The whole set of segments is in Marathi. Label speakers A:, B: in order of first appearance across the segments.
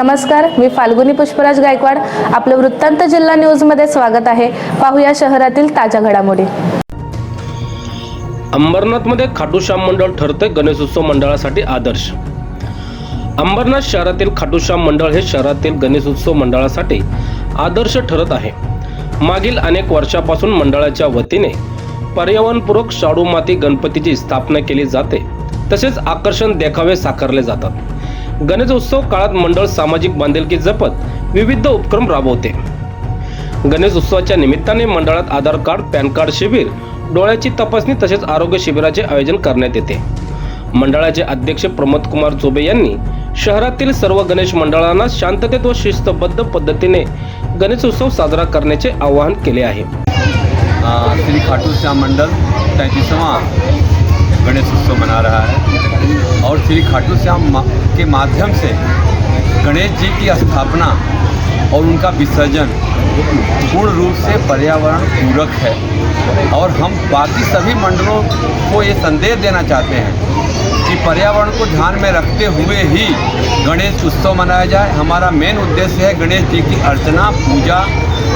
A: नमस्कार मी फाल्गुनी पुष्पराज गायकवाड. आपलं वृत्तांत जिल्हा न्यूजमध्ये स्वागत आहे. पाहूया शहरातील ताज्या घडामोडी.
B: अंबरनाथमध्ये खाटूश्याम मंडळ ठरते गणेशोत्सव मंडळासाठी आदर्श. अंबरनाथ शहरातील खाटूश्याम मंडळ हे शहरातील गणेशोत्सव मंडळासाठी आदर्श ठरत आहे. मागील अनेक वर्षापासून मंडळाच्या वतीने पर्यावरणपूरक शाडू माती गणपतीची स्थापना केली जाते. तसेच आकर्षण देखावे साकारले जातात. गणेशोत्सव काळात मंडळ सामाजिक बांधिलकी जपत विविध उपक्रम राबवते. गणेश उत्सवाच्या निमित्ताने मंडळात आधार कार्ड पॅन कार्ड शिबिर डोळ्याची तपासणी तसेच आरोग्य शिबिराचे आयोजन करण्यात येते. मंडळाचे अध्यक्ष प्रमोद कुमार चोबे यांनी शहरातील सर्व गणेश मंडळांना शांततेत व शिस्तबद्ध पद्धतीने गणेश उत्सव साजरा करण्याचे आवाहन केले आहे.
C: श्री खाटू श्याम मंडल समा गणेश उत्सव मना रहा है। और श्री खाटू श्याम मा- के माध्यम से गणेश जी की स्थापना और उनका विसर्जन पूर्ण रूप से पर्यावरण पूरक है। और हम बाकी सभी मंडलों को ये संदेश देना चाहते हैं कि पर्यावरण को ध्यान में रखते हुए ही गणेश उत्सव मनाया जाए। हमारा मेन उद्देश्य है गणेश जी की अर्चना, पूजा,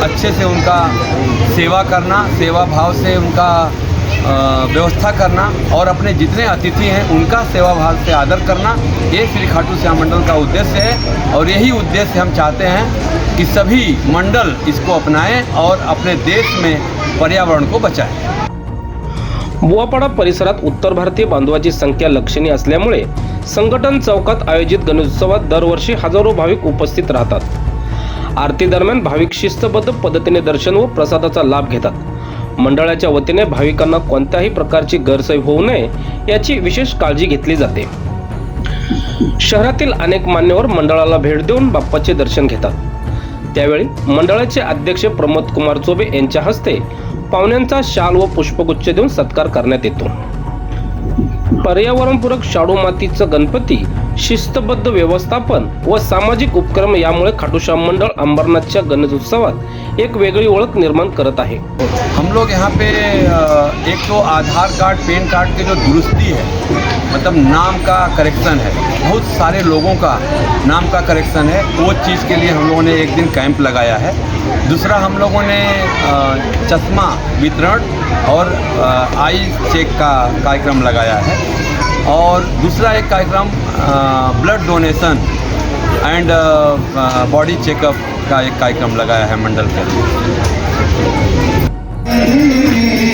C: अच्छे से उनका सेवा करना, सेवा भाव से उनका व्यवस्था करना और अपने जितने अतिथि हैं उनका सेवा भाव से आदर करना ये श्री खाटू श्याम मंडल का उद्देश्य है और यही उद्देश्य हम चाहते हैं कि सभी मंडल इसको अपनाएं और अपने देश में पर्यावरण को बचाएं।
B: बुवापाडा परिसरात उत्तर भारतीय बांधवाची संख्या लक्षणीय असल्यामुळे संघटन चौकात आयोजित गणेशोत्सवात दरवर्षी हजारो भाविक उपस्थित राहतात. आरती दरम्यान भाविक शिस्तबद्ध पद्धतीने दर्शन व प्रसादाचा लाभ घेतात. मंडळाच्या वतीने भाविकांना कोणत्याही प्रकारची गैरसोय होऊ नये याची विशेष काळजी घेतली जाते. शहरातील अनेक मान्यवर मंडळाला भेट देऊन बाप्पाचे दर्शन घेतात. त्यावेळी मंडळाचे अध्यक्ष प्रमोद कुमार चोबे यांच्या हस्ते पाहुण्यांचा शाल व पुष्पगुच्छ देऊन सत्कार करण्यात येतो. पर्यावरणपूरक शाडू मातीचं गणपती शिस्तबद्ध व्यवस्थापन व सामाजिक उपक्रम यामुळे खाटूश्याम मंडळ अंबरनाथच्या गणेशोत्सवात एक वेगळी ओळख निर्माण करत आहे.
C: हम लोग यहाँ पे एक तो आधार कार्ड पैन कार्ड की जो दुरुस्ती है मतलब नाम का करेक्शन है। बहुत सारे लोगों का नाम का करेक्शन है। वो चीज़ के लिए हम लोगों ने एक दिन कैंप लगाया है। दूसरा हम लोगों ने चश्मा वितरण और आई चेक का कार्यक्रम लगाया है। और दूसरा एक कार्यक्रम blood donation and body checkup का एक कार्यक्रम लगाया है मंडल के।
D: माल